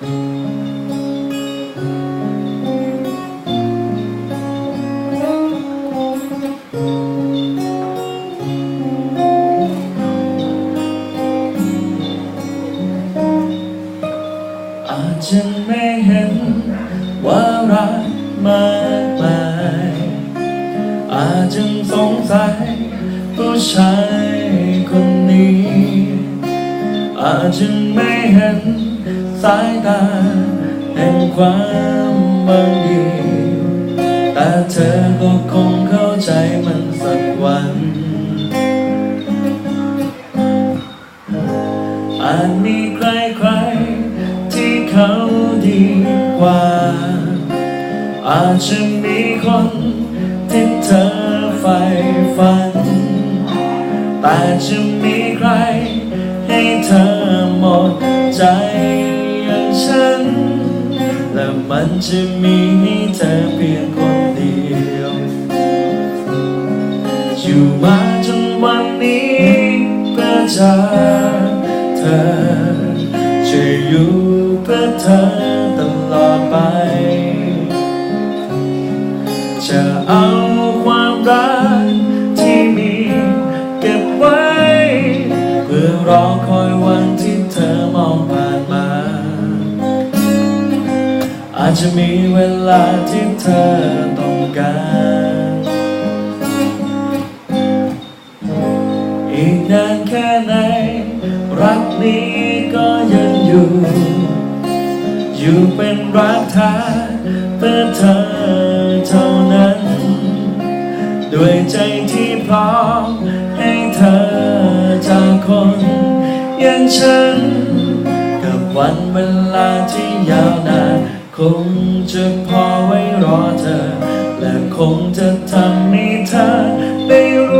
อาจจะไม่เห็นว่ารักมากมายอาจจะสงสัยผู้ชายคนนี้ อาจจะไม่เห็น สายตาแห่งความบางดีแต่เธอก็คงเข้าใจมันสักวันอาจมีใครใครๆที่เขาดีกว่า อาจจะมีคนที่เธอใฝ่ฝัน แต่จะมีใครให้เธอหมดใจ ฉัน และมันจะมีให้เธอเพียงคนเดียว อยู่มาจนวันนี้เพื่อเจะเธอจะอยู่เพื่อเธอ อาจจะมีเวลาที่เธอต้องการ อีกนานแค่ไหน รักนี้ก็ยังอยู่ อยู่เป็นรักแท้เพื่อเธอเท่านั้น ด้วยใจที่พร้อมให้เธอจากคนอย่างฉัน กับวันเวลาที่ยาวนาน คงจะพอไว้รอเธอ และคงจะทำให้เธอได้รู้